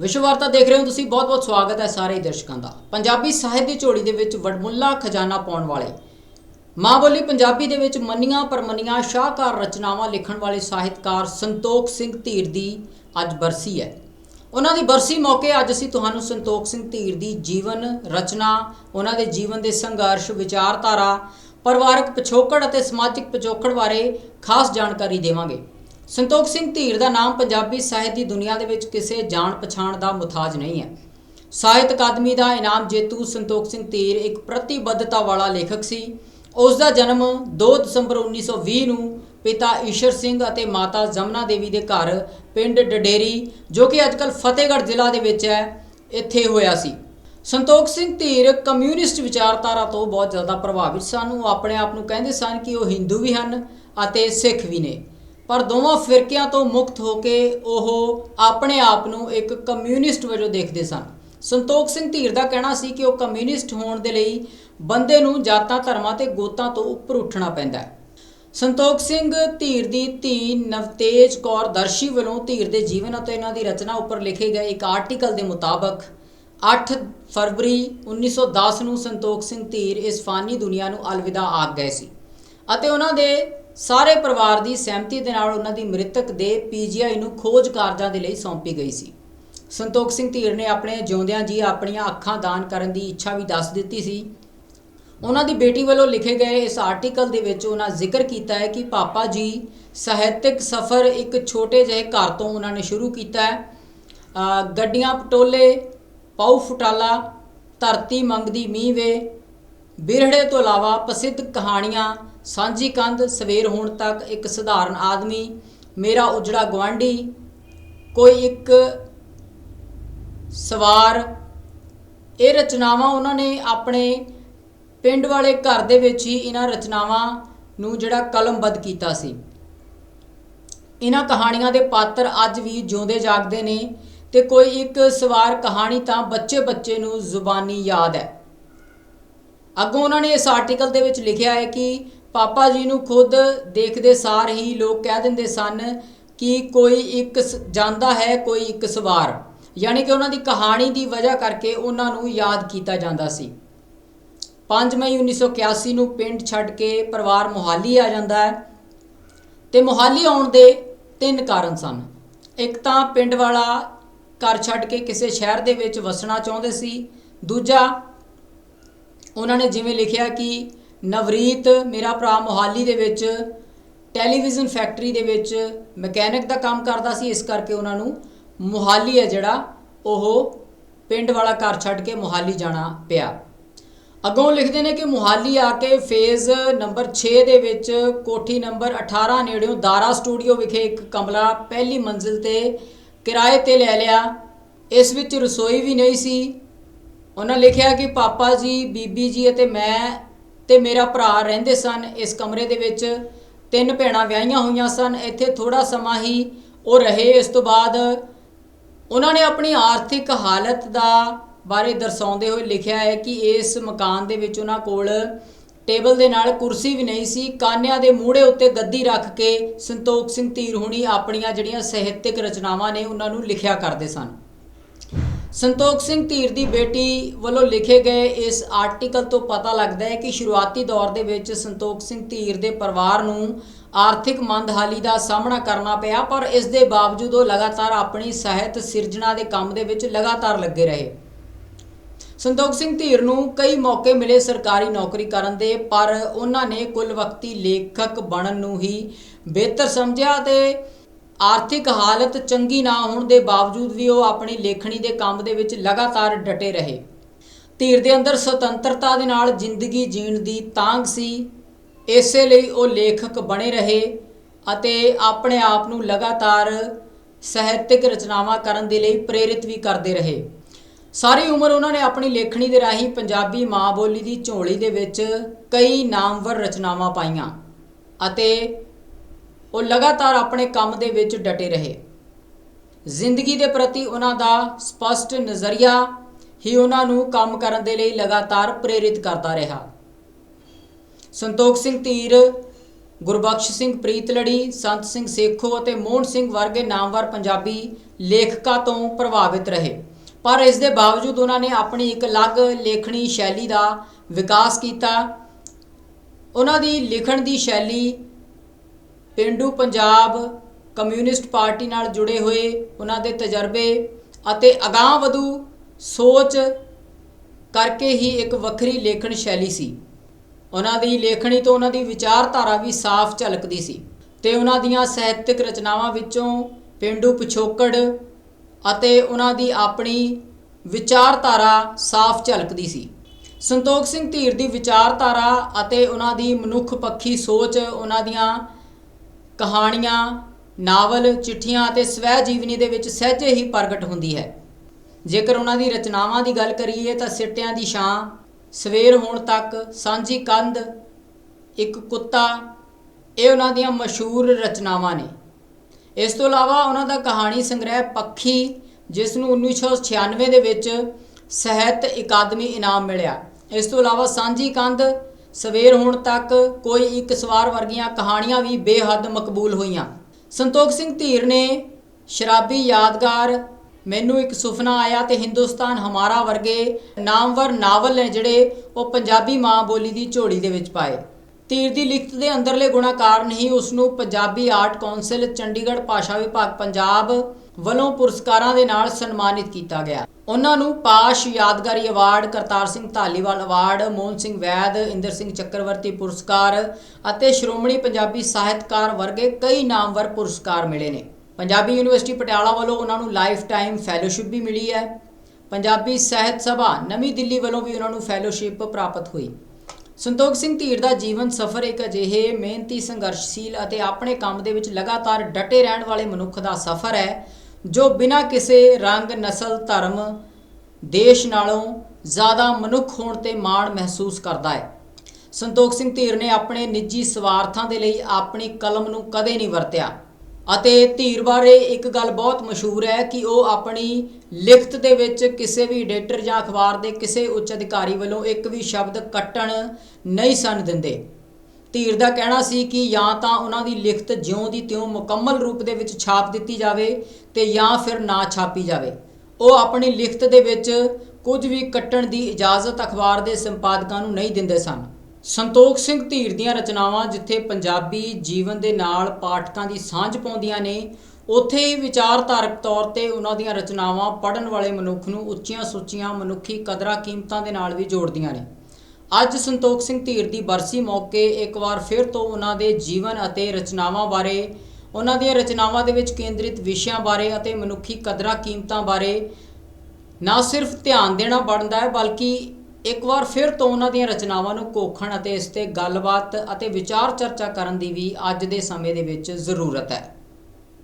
ਵਿਸ਼ਵ ਵਾਰਤਾ ਦੇਖ ਰਹੇ ਹੋ ਤੁਸੀਂ ਬਹੁਤ-ਬਹੁਤ ਸਵਾਗਤ ਹੈ ਸਾਰੇ ਦਰਸ਼ਕਾਂ ਦਾ। ਪੰਜਾਬੀ ਸਾਹਿਤ ਦੀ ਝੋਲੀ ਦੇ ਵਿੱਚ ਵਡਮੁੱਲਾ ਖਜ਼ਾਨਾ ਪਾਉਣ ਵਾਲੇ। ਮਾਂ ਬੋਲੀ ਪੰਜਾਬੀ ਦੇ ਵਿੱਚ ਮੰਨੀਆਂ ਪਰਮੰਨੀਆਂ ਸ਼ਾਹਕਾਰ ਰਚਨਾਵਾਂ ਲਿਖਣ ਵਾਲੇ ਸਾਹਿਤਕਾਰ ਸੰਤੋਖ ਸਿੰਘ ਧੀਰ ਦੀ ਅੱਜ ਬਰਸੀ ਹੈ। ਉਹਨਾਂ ਦੀ ਬਰਸੀ ਮੌਕੇ ਅੱਜ ਅਸੀਂ ਤੁਹਾਨੂੰ ਸੰਤੋਖ ਸਿੰਘ ਧੀਰ ਦੀ ਜੀਵਨ ਰਚਨਾ, ਉਹਨਾਂ ਦੇ ਜੀਵਨ ਦੇ ਸੰਘਰਸ਼, ਵਿਚਾਰਧਾਰਾ, ਪਰਿਵਾਰਕ ਪਿਛੋਕੜ ਅਤੇ ਸਮਾਜਿਕ ਪਿਛੋਕੜ ਬਾਰੇ ਖਾਸ ਜਾਣਕਾਰੀ ਦੇਵਾਂਗੇ। ਸੰਤੋਖ ਸਿੰਘ ਧੀਰ ਦਾ ਨਾਮ ਪੰਜਾਬੀ ਸਾਹਿਤ ਦੀ ਦੁਨੀਆ ਦੇ ਵਿੱਚ ਕਿਸੇ ਜਾਣ ਪਛਾਣ ਦਾ ਮੁਤਾਜ ਨਹੀਂ ਹੈ। ਸਾਹਿਤ ਅਕਾਦਮੀ ਦਾ ਇਨਾਮ ਜੇਤੂ ਸੰਤੋਖ ਸਿੰਘ ਧੀਰ ਇੱਕ ਪ੍ਰਤੀਬੱਧਤਾ ਵਾਲਾ ਲੇਖਕ ਸੀ। ਉਸ ਦਾ ਜਨਮ 2 ਦਸੰਬਰ 1920 ਨੂੰ ਪਿਤਾ ਈਸ਼ਰ ਸਿੰਘ ਅਤੇ ਮਾਤਾ ਜਮਨਾ ਦੇਵੀ ਦੇ ਘਰ ਪਿੰਡ ਡਡੇਰੀ, ਜੋ ਕਿ ਅੱਜਕੱਲ ਫਤਿਹਗੜ੍ਹ ਜ਼ਿਲ੍ਹਾ ਦੇ ਵਿੱਚ ਹੈ, ਇੱਥੇ ਹੋਇਆ ਸੀ। ਸੰਤੋਖ ਸਿੰਘ ਧੀਰ ਕਮਿਊਨਿਸਟ ਵਿਚਾਰਧਾਰਾ ਤੋਂ ਬਹੁਤ ਜ਼ਿਆਦਾ ਪ੍ਰਭਾਵਿਤ ਸਨ। ਉਹ ਆਪਣੇ ਆਪ ਨੂੰ ਕਹਿੰਦੇ ਸਨ ਕਿ ਉਹ ਹਿੰਦੂ ਵੀ ਹਨ ਅਤੇ ਸਿੱਖ ਵੀ ਨੇ। ਪਰ ਦੋਵਾਂ ਫਿਰਕਿਆਂ ਤੋਂ ਮੁਕਤ ਹੋ ਕੇ ਉਹ ਆਪਣੇ ਆਪ ਨੂੰ ਇੱਕ ਕਮਿਊਨਿਸਟ ਵਜੋਂ ਦੇਖਦੇ ਸਨ। ਸੰਤੋਖ ਸਿੰਘ ਧੀਰ ਦਾ ਕਹਿਣਾ ਸੀ ਕਿ ਉਹ ਕਮਿਊਨਿਸਟ ਹੋਣ ਦੇ ਲਈ ਬੰਦੇ ਨੂੰ ਜਾਤਾਂ, ਧਰਮਾਂ ਤੇ ਗੋਤਾਂ ਤੋਂ ਉੱਪਰ ਉੱਠਣਾ ਪੈਂਦਾ ਹੈ। ਸੰਤੋਖ ਸਿੰਘ ਧੀਰ ਦੀ ਧੀ ਨਵਤੇਜ ਕੌਰ ਦਰਸ਼ੀ ਵੱਲੋਂ ਧੀਰ ਦੇ ਜੀਵਨ ਅਤੇ ਇਹਨਾਂ ਦੀ ਰਚਨਾ ਉੱਪਰ ਲਿਖੇ ਗਏ ਇੱਕ ਆਰਟੀਕਲ ਦੇ ਮੁਤਾਬਕ 8 ਫਰਵਰੀ 1910 ਨੂੰ ਸੰਤੋਖ ਸਿੰਘ ਧੀਰ ਇਸ ਫਾਨੀ ਦੁਨੀਆ ਨੂੰ ਅਲਵਿਦਾ ਆਖ ਗਏ ਸੀ ਅਤੇ ਉਹਨਾਂ ਦੇ ਸਾਰੇ ਪਰਿਵਾਰ ਦੀ ਸਹਿਮਤੀ ਦੇ ਨਾਲ ਉਹਨਾਂ ਦੀ ਮ੍ਰਿਤਕ ਦੇ ਪੀਜੀਆਈ ਨੂੰ ਖੋਜ ਕਾਰਜਾਂ ਦੇ ਲਈ ਸੌਂਪੀ ਗਈ ਸੀ। ਸੰਤੋਖ ਸਿੰਘ ਧੀਰ ਨੇ ਆਪਣੇ ਜਿਉਂਦਿਆਂ ਜੀ ਆਪਣੀਆਂ ਅੱਖਾਂ ਦਾਨ ਕਰਨ ਦੀ ਇੱਛਾ ਵੀ ਦੱਸ ਦਿੱਤੀ ਸੀ। ਉਹਨਾਂ ਦੀ ਬੇਟੀ ਵੱਲੋਂ ਲਿਖੇ ਗਏ ਇਸ ਆਰਟੀਕਲ ਦੇ ਵਿੱਚ ਉਹਨਾਂ ਜ਼ਿਕਰ ਕੀਤਾ ਹੈ ਕਿ ਪਾਪਾ ਜੀ ਸਾਹਿਤਿਕ ਸਫ਼ਰ ਇੱਕ ਛੋਟੇ ਜਿਹੇ ਘਰ ਤੋਂ ਉਹਨਾਂ ਨੇ ਸ਼ੁਰੂ ਕੀਤਾ ਹੈ। ਗੱਡੀਆਂ, ਪਟੋਲੇ ਪਾਉ ਫੁਟਾਲਾ, ਧਰਤੀ ਮੰਗਦੀ ਮੀਂਹ ਵੇ, ਬਿਰਹੜੇ ਤੋਂ ਇਲਾਵਾ ਪ੍ਰਸਿੱਧ ਕਹਾਣੀਆਂ ਸਾਂਝੀ ਕੰਧ ਸਵੇਰ ਹੋਣ ਤੱਕ ਇੱਕ ਸਧਾਰਨ ਆਦਮੀ, ਮੇਰਾ ਉਜੜਾ ਗਵਾਂਢੀ ਕੋਈ ਇੱਕ ਸਵਾਰ। ਇਹ ਰਚਨਾਵਾਂ ਉਹਨਾਂ ਨੇ ਆਪਣੇ ਪਿੰਡ ਵਾਲੇ ਘਰ ਦੇ ਵਿੱਚ ਹੀ ਇਹਨਾਂ ਰਚਨਾਵਾਂ ਨੂੰ ਜਿਹੜਾ ਕਲਮਬੱਧ ਕੀਤਾ ਸੀ। ਇਹਨਾਂ ਕਹਾਣੀਆਂ ਦੇ ਪਾਤਰ ਅੱਜ ਵੀ ਜਿਉਂਦੇ ਜਾਗਦੇ ਨੇ ਤੇ ਕੋਈ ਇੱਕ ਸਵਾਰ ਕਹਾਣੀ ਤਾਂ ਬੱਚੇ-ਬੱਚੇ ਨੂੰ ਜ਼ੁਬਾਨੀ ਯਾਦ ਹੈ। ਅੱਗੋਂ ਉਹਨਾਂ ਨੇ ਇਸ ਆਰਟੀਕਲ ਦੇ ਵਿੱਚ ਲਿਖਿਆ ਹੈ ਕਿ ਪਾਪਾ ਜੀ ਨੂੰ ਖੁਦ ਦੇਖਦੇ ਸਾਰ ਹੀ ਲੋਕ ਕਹਿ ਦਿੰਦੇ ਸਨ ਕਿ ਕੋਈ ਇੱਕ ਸ- ਜਾਂਦਾ ਹੈ, ਕੋਈ ਇੱਕ ਸਵਾਰ। ਯਾਨੀ ਕਿ ਉਹਨਾਂ ਦੀ ਕਹਾਣੀ ਦੀ ਵਜ੍ਹਾ ਕਰਕੇ ਉਹਨਾਂ ਨੂੰ ਯਾਦ ਕੀਤਾ ਜਾਂਦਾ ਸੀ। 5 ਮਈ 1981 ਨੂੰ ਪਿੰਡ ਛੱਡ ਕੇ ਪਰਿਵਾਰ ਮੁਹਾਲੀ ਆ ਜਾਂਦਾ ਹੈ ਤੇ ਮੁਹਾਲੀ ਆਉਣ ਦੇ ਤਿੰਨ ਕਾਰਨ ਸਨ। ਇੱਕ ਤਾਂ ਪਿੰਡ ਵਾਲਾ ਘਰ ਛੱਡ ਕੇ ਕਿਸੇ ਸ਼ਹਿਰ ਦੇ ਵਿੱਚ ਵਸਣਾ ਚਾਹੁੰਦੇ ਸੀ। ਦੂਜਾ, ਉਹਨਾਂ ਨੇ ਜਿਵੇਂ ਲਿਖਿਆ ਕਿ ਨਵਰੀਤ, ਮੇਰਾ ਭਰਾ ਮੋਹਾਲੀ ਦੇ ਵਿੱਚ, ਟੈਲੀਵਿਜ਼ਨ ਫੈਕਟਰੀ ਦੇ ਵਿੱਚ ਮਕੈਨਿਕ ਦਾ ਕੰਮ ਕਰਦਾ ਸੀ, ਇਸ ਕਰਕੇ ਉਹਨਾਂ ਨੂੰ ਮੋਹਾਲੀ ਹੈ ਜਿਹੜਾ ਉਹ ਪਿੰਡ ਵਾਲਾ ਘਰ ਛੱਡ ਕੇ ਮੋਹਾਲੀ ਜਾਣਾ ਪਿਆ। ਅੱਗੋਂ ਲਿਖਦੇ ਨੇ ਕਿ ਮੁਹਾਲੀ ਆ ਕੇ ਫੇਜ਼ ਨੰਬਰ 6 ਦੇ ਵਿੱਚ ਕੋਠੀ ਨੰਬਰ 18 ਨੇੜਿਓਂ ਦਾਰਾ ਸਟੂਡੀਓ ਵਿਖੇ ਇੱਕ ਕਮਰਾ ਪਹਿਲੀ ਮੰਜ਼ਿਲ ਤੇ ਕਿਰਾਏ ਤੇ ਲੈ ਲਿਆ। ਇਸ ਵਿੱਚ ਰਸੋਈ ਵੀ ਨਹੀਂ ਸੀ। ਉਹਨਾਂ ਲਿਖਿਆ ਕਿ ਪਾਪਾ ਜੀ, ਬੀਬੀ ਜੀ ਅਤੇ ਮੈਂ ਤੇ ਮੇਰਾ ਭਰਾ ਰਹਿੰਦੇ ਸਨ ਇਸ ਕਮਰੇ ਦੇ ਵਿੱਚ। ਤਿੰਨ ਭੈਣਾਂ ਵਿਆਹੀਆਂ ਹੋਈਆਂ ਸਨ। ਇੱਥੇ ਥੋੜਾ ਸਮਾਂ ਹੀ ਉਹ ਰਹੇ। ਇਸ ਤੋਂ ਬਾਅਦ ਉਹਨਾਂ ਨੇ ਆਪਣੀ ਆਰਥਿਕ ਹਾਲਤ ਦਾ ਬਾਰੇ ਦਰਸਾਉਂਦੇ ਹੋਏ ਲਿਖਿਆ ਹੈ ਕਿ ਇਸ ਮਕਾਨ ਦੇ ਵਿੱਚ ਉਹਨਾਂ ਕੋਲ ਟੇਬਲ ਦੇ ਨਾਲ ਕੁਰਸੀ ਵੀ ਨਹੀਂ ਸੀ। ਕਾਨਿਆਂ ਦੇ ਮੂਹੜੇ ਉੱਤੇ ਗੱਦੀ ਰੱਖ ਕੇ ਸੰਤੋਖ ਸਿੰਘ ਧੀਰ ਹੁਣੀ ਆਪਣੀਆਂ ਜਿਹੜੀਆਂ ਸਾਹਿਤਿਕ ਰਚਨਾਵਾਂ ਨੇ ਉਹਨਾਂ ਨੂੰ ਲਿਖਿਆ ਕਰਦੇ ਸਨ। ਸੰਤੋਖ ਸਿੰਘ ਧੀਰ ਦੀ ਬੇਟੀ ਵੱਲੋਂ ਲਿਖੇ ਗਏ ਇਸ ਆਰਟੀਕਲ ਤੋਂ ਪਤਾ ਲੱਗਦਾ ਹੈ ਕਿ ਸ਼ੁਰੂਆਤੀ ਦੌਰ ਦੇ ਵਿੱਚ ਸੰਤੋਖ ਸਿੰਘ ਧੀਰ ਦੇ ਪਰਿਵਾਰ ਨੂੰ ਆਰਥਿਕ ਮੰਦਹਾਲੀ ਦਾ ਸਾਹਮਣਾ ਕਰਨਾ ਪਿਆ, ਪਰ ਇਸ ਦੇ ਬਾਵਜੂਦ ਉਹ ਲਗਾਤਾਰ ਆਪਣੀ ਸਾਹਿਤ ਸਿਰਜਣਾ ਦੇ ਕੰਮ ਦੇ ਵਿੱਚ ਲਗਾਤਾਰ ਲੱਗੇ ਰਹੇ। ਸੰਤੋਖ ਸਿੰਘ ਧੀਰ ਨੂੰ ਕਈ ਮੌਕੇ ਮਿਲੇ ਸਰਕਾਰੀ ਨੌਕਰੀ ਕਰਨ ਦੇ, ਪਰ ਉਹਨਾਂ ਨੇ ਕੁੱਲ ਵਕਤੀ ਲੇਖਕ ਬਣਨ ਨੂੰ ਹੀ ਬਿਹਤਰ ਸਮਝਿਆ ਤੇ ਆਰਥਿਕ ਹਾਲਤ ਚੰਗੀ ਨਾ ਹੋਣ ਦੇ ਬਾਵਜੂਦ ਵੀ ਉਹ ਆਪਣੀ ਲੇਖਣੀ ਦੇ ਕੰਮ ਦੇ ਵਿੱਚ ਲਗਾਤਾਰ ਡਟੇ ਰਹੇ। ਧੀਰ ਦੇ ਅੰਦਰ ਸੁਤੰਤਰਤਾ ਦੇ ਨਾਲ ਜ਼ਿੰਦਗੀ ਜੀਣ ਦੀ ਤਾਂਘ ਸੀ। ਇਸੇ ਲਈ ਉਹ ਲੇਖਕ ਬਣੇ ਰਹੇ ਅਤੇ ਆਪਣੇ ਆਪ ਨੂੰ ਲਗਾਤਾਰ ਸਾਹਿਤਿਕ ਰਚਨਾਵਾਂ ਕਰਨ ਦੇ ਲਈ ਪ੍ਰੇਰਿਤ ਵੀ ਕਰਦੇ ਰਹੇ। ਸਾਰੀ ਉਮਰ ਉਹਨਾਂ ਨੇ ਆਪਣੀ ਲੇਖਣੀ ਦੇ ਰਾਹੀਂ ਪੰਜਾਬੀ ਮਾਂ ਬੋਲੀ ਦੀ ਝੋਲੀ ਦੇ ਵਿੱਚ ਕਈ ਨਾਮਵਰ ਰਚਨਾਵਾਂ ਪਾਈਆਂ ਅਤੇ ਉਹ ਲਗਾਤਾਰ ਆਪਣੇ ਕੰਮ ਦੇ ਵਿੱਚ ਡਟੇ ਰਹੇ। ਜ਼ਿੰਦਗੀ ਦੇ ਪ੍ਰਤੀ ਉਹਨਾਂ ਦਾ ਸਪਸ਼ਟ ਨਜ਼ਰੀਆ ਹੀ ਉਹਨਾਂ ਨੂੰ ਕੰਮ ਕਰਨ ਦੇ ਲਈ ਲਗਾਤਾਰ ਪ੍ਰੇਰਿਤ ਕਰਦਾ ਰਿਹਾ। ਸੰਤੋਖ ਸਿੰਘ ਧੀਰ, ਗੁਰਬਖਸ਼ ਸਿੰਘ ਪ੍ਰੀਤਲੜੀ, ਸੰਤ ਸਿੰਘ ਸੇਖੋ ਅਤੇ ਮੋਹਨ ਸਿੰਘ ਵਰਗੇ ਨਾਮਵਰ ਪੰਜਾਬੀ ਲੇਖਕਾਂ ਤੋਂ ਪ੍ਰਭਾਵਿਤ ਰਹੇ। ਪਰ ਇਸ ਦੇ ਬਾਵਜੂਦ ਉਹਨਾਂ ਨੇ ਆਪਣੀ ਇੱਕ ਅਲੱਗ ਲੇਖਣੀ ਸ਼ੈਲੀ ਦਾ ਵਿਕਾਸ ਕੀਤਾ। ਉਹਨਾਂ ਦੀ ਲਿਖਣ ਦੀ ਸ਼ੈਲੀ ਪੇਂਡੂ ਪੰਜਾਬ ਕਮਿਊਨਿਸਟ ਪਾਰਟੀ ਨਾਲ ਜੁੜੇ ਹੋਏ ਉਹਨਾਂ ਦੇ ਤਜਰਬੇ ਅਤੇ ਅਗਾਂਹਵਧੂ ਸੋਚ ਕਰਕੇ ਹੀ ਇੱਕ ਵੱਖਰੀ ਲੇਖਣ ਸ਼ੈਲੀ ਸੀ। ਉਹਨਾਂ ਦੀ ਲੇਖਣੀ ਤੋਂ ਉਹਨਾਂ ਦੀ ਵਿਚਾਰਧਾਰਾ ਵੀ ਸਾਫ਼ ਝਲਕਦੀ ਸੀ ਤੇ ਉਹਨਾਂ ਦੀਆਂ ਸਾਹਿਤਕ ਰਚਨਾਵਾਂ ਵਿੱਚੋਂ ਪਿੰਡੂ ਪਿਛੋਕੜ ਅਤੇ ਉਹਨਾਂ ਦੀ ਆਪਣੀ ਵਿਚਾਰਧਾਰਾ ਸਾਫ਼ ਝਲਕਦੀ ਸੀ। ਸੰਤੋਖ ਸਿੰਘ ਧੀਰ ਦੀ ਵਿਚਾਰਧਾਰਾ ਅਤੇ ਉਹਨਾਂ ਦੀ ਮਨੁੱਖ ਪੱਖੀ ਸੋਚ ਉਹਨਾਂ ਦੀਆਂ ਕਹਾਣੀਆਂ, ਨਾਵਲ, ਚਿੱਠੀਆਂ ਅਤੇ ਸਵੈ ਜੀਵਨੀ ਦੇ ਵਿੱਚ ਸਹਿਜੇ ਹੀ ਪ੍ਰਗਟ ਹੁੰਦੀ ਹੈ। ਜੇਕਰ ਉਹਨਾਂ ਦੀ ਰਚਨਾਵਾਂ ਦੀ ਗੱਲ ਕਰੀਏ ਤਾਂ ਸਿੱਟਿਆਂ ਦੀ ਛਾਂ, ਸਵੇਰ ਹੋਣ ਤੱਕ, ਸਾਂਝੀ ਕੰਧ, ਇੱਕ ਕੁੱਤਾ, ਇਹ ਉਹਨਾਂ ਦੀਆਂ ਮਸ਼ਹੂਰ ਰਚਨਾਵਾਂ ਨੇ। ਇਸ ਤੋਂ ਇਲਾਵਾ ਉਹਨਾਂ ਦਾ ਕਹਾਣੀ ਸੰਗ੍ਰਹਿ ਪੱਖੀ, ਜਿਸ ਨੂੰ 1996 ਦੇ ਵਿੱਚ ਸਾਹਿਤ ਅਕਾਦਮੀ ਇਨਾਮ ਮਿਲਿਆ। ਇਸ ਤੋਂ ਇਲਾਵਾ ਸਾਂਝੀ ਕੰਧ ਸਵੇਰ ਹੋਣ ਤੱਕ ਕੋਈ ਇੱਕ ਸਵਾਰ ਵਰਗੀਆਂ ਕਹਾਣੀਆਂ ਵੀ ਬੇਹੱਦ ਮਕਬੂਲ ਹੋਈਆਂ। ਸੰਤੋਖ ਸਿੰਘ ਧੀਰ ਨੇ ਸ਼ਰਾਬੀ ਯਾਦਗਾਰ, ਮੈਨੂੰ ਇੱਕ ਸੁਪਨਾ ਆਇਆ ਤੇ ਹਿੰਦੁਸਤਾਨ ਹਮਾਰਾ ਵਰਗੇ ਨਾਮਵਰ ਨਾਵਲ ਨੇ ਜਿਹੜੇ ਉਹ ਪੰਜਾਬੀ ਮਾਂ ਬੋਲੀ ਦੀ ਝੋਲੀ ਦੇ ਵਿੱਚ ਪਾਏ। ਧੀਰ ਦੀ ਲਿਖਤ ਦੇ ਅੰਦਰਲੇ ਗੁਣਾ ਕਾਰਨ ਹੀ ਉਸ ਨੂੰ ਪੰਜਾਬੀ ਆਰਟ ਕੌਂਸਲ, ਚੰਡੀਗੜ੍ਹ ਭਾਸ਼ਾ ਵਿਭਾਗ, ਪੰਜਾਬ ਵੱਲੋਂ ਪੁਰਸਕਾਰਾਂ ਦੇ ਨਾਲ ਸਨਮਾਨਿਤ ਕੀਤਾ ਗਿਆ। ਉਹਨਾਂ ਨੂੰ ਪਾਸ਼ ਯਾਦਗਾਰੀ ਅਵਾਰਡ, ਕਰਤਾਰ ਸਿੰਘ ਧਾਲੀਵਾਲ ਅਵਾਰਡ, ਮੋਹਨ ਸਿੰਘ ਵੈਦ, ਇੰਦਰ ਸਿੰਘ ਚੱਕਰਵਰਤੀ ਪੁਰਸਕਾਰ ਅਤੇ ਸ਼੍ਰੋਮਣੀ ਪੰਜਾਬੀ ਸਾਹਿਤਕਾਰ ਵਰਗੇ ਕਈ ਨਾਮਵਰ ਪੁਰਸਕਾਰ ਮਿਲੇ ਨੇ। ਪੰਜਾਬੀ ਯੂਨੀਵਰਸਿਟੀ ਪਟਿਆਲਾ ਵੱਲੋਂ ਉਹਨਾਂ ਨੂੰ ਲਾਈਫ ਟਾਈਮ ਫੈਲੋਸ਼ਿਪ ਵੀ ਮਿਲੀ ਹੈ। ਪੰਜਾਬੀ ਸਾਹਿਤ ਸਭਾ ਨਵੀਂ ਦਿੱਲੀ ਵੱਲੋਂ ਵੀ ਉਹਨਾਂ ਨੂੰ ਫੈਲੋਸ਼ਿਪ ਪ੍ਰਾਪਤ ਹੋਈ। ਸੰਤੋਖ ਸਿੰਘ ਧੀਰ ਦਾ ਜੀਵਨ ਸਫਰ ਇੱਕ ਅਜਿਹੇ ਮਿਹਨਤੀ ਸੰਘਰਸ਼ਸ਼ੀਲ ਅਤੇ ਆਪਣੇ ਕੰਮ ਦੇ ਵਿੱਚ ਲਗਾਤਾਰ ਡਟੇ ਰਹਿਣ ਵਾਲੇ ਮਨੁੱਖ ਦਾ ਸਫਰ ਹੈ ਜੋ ਬਿਨਾਂ ਕਿਸੇ ਰੰਗ, ਨਸਲ, ਧਰਮ, ਦੇਸ਼ ਨਾਲੋਂ ਜ਼ਿਆਦਾ ਮਨੁੱਖ ਹੋਣ ਤੇ ਮਾਣ ਮਹਿਸੂਸ ਕਰਦਾ ਹੈ। ਸੰਤੋਖ ਸਿੰਘ ਧੀਰ ਨੇ ਆਪਣੇ ਨਿੱਜੀ ਸਵਾਰਥਾਂ ਦੇ ਲਈ ਆਪਣੀ ਕਲਮ ਨੂੰ ਕਦੇ ਨਹੀਂ ਵਰਤਿਆ। ਅਤੇ ਧੀਰ ਬਾਰੇ ਇੱਕ ਗੱਲ ਬਹੁਤ ਮਸ਼ਹੂਰ ਹੈ ਕਿ ਉਹ ਆਪਣੀ ਲਿਖਤ ਦੇ ਵਿੱਚ ਕਿਸੇ ਵੀ ਐਡੀਟਰ ਜਾਂ ਅਖਬਾਰ ਦੇ ਕਿਸੇ ਉੱਚ ਅਧਿਕਾਰੀ ਵੱਲੋਂ ਇੱਕ ਵੀ ਸ਼ਬਦ ਕੱਟਣ ਨਹੀਂ ਸਨ ਦਿੰਦੇ। ਧੀਰ ਦਾ ਕਹਿਣਾ ਸੀ ਕਿ ਜਾਂ ਤਾਂ ਉਹਨਾਂ ਦੀ ਲਿਖਤ ਜਿਉਂ ਦੀ ਤਿਉਂ ਮੁਕੰਮਲ ਰੂਪ ਦੇ ਵਿੱਚ ਛਾਪ ਦਿੱਤੀ ਜਾਵੇ ਤੇ ਜਾਂ ਫਿਰ ਨਾ ਛਾਪੀ ਜਾਵੇ। ਉਹ ਆਪਣੀ ਲਿਖਤ ਦੇ ਵਿੱਚ ਕੁਝ ਵੀ ਕੱਟਣ ਦੀ ਇਜਾਜ਼ਤ ਅਖਬਾਰ ਦੇ ਸੰਪਾਦਕਾਂ ਨੂੰ ਨਹੀਂ ਦਿੰਦੇ ਸਨ। ਸੰਤੋਖ ਸਿੰਘ ਧੀਰ ਦੀਆਂ ਰਚਨਾਵਾਂ ਜਿੱਥੇ ਪੰਜਾਬੀ ਜੀਵਨ ਦੇ ਨਾਲ ਪਾਠਕਾਂ ਦੀ ਸਾਂਝ ਪਾਉਂਦੀਆਂ ਨੇ, ਉੱਥੇ ਹੀ ਵਿਚਾਰਧਾਰਕ ਤੌਰ ਤੇ ਉਹਨਾਂ ਦੀਆਂ ਰਚਨਾਵਾਂ ਪੜ੍ਹਨ ਵਾਲੇ ਮਨੁੱਖ ਨੂੰ ਉੱਚੀਆਂ ਸੁੱਚੀਆਂ ਮਨੁੱਖੀ ਕਦਰਾਂ ਕੀਮਤਾਂ ਦੇ ਨਾਲ ਵੀ ਜੋੜਦੀਆਂ ਨੇ। ਅੱਜ ਸੰਤੋਖ ਸਿੰਘ ਧੀਰ ਦੀ ਬਰਸੀ ਮੌਕੇ ਇੱਕ ਵਾਰ ਫਿਰ ਤੋਂ ਉਹਨਾਂ ਦੇ ਜੀਵਨ ਅਤੇ ਰਚਨਾਵਾਂ ਬਾਰੇ, ਉਹਨਾਂ ਦੀਆਂ ਰਚਨਾਵਾਂ ਦੇ ਵਿੱਚ ਕੇਂਦਰਿਤ ਵਿਸ਼ਿਆਂ ਬਾਰੇ ਅਤੇ ਮਨੁੱਖੀ ਕਦਰਾਂ ਕੀਮਤਾਂ ਬਾਰੇ ਨਾ ਸਿਰਫ ਧਿਆਨ ਦੇਣਾ ਬਣਦਾ ਹੈ, ਬਲਕਿ ਇੱਕ ਵਾਰ ਫਿਰ ਤੋਂ ਉਹਨਾਂ ਦੀਆਂ ਰਚਨਾਵਾਂ ਨੂੰ ਕੋਖਣ ਅਤੇ ਇਸ ਤੇ ਗੱਲਬਾਤ ਅਤੇ ਵਿਚਾਰ ਚਰਚਾ ਕਰਨ ਦੀ ਵੀ ਅੱਜ ਦੇ ਸਮੇਂ ਦੇ ਵਿੱਚ ਜ਼ਰੂਰਤ ਹੈ।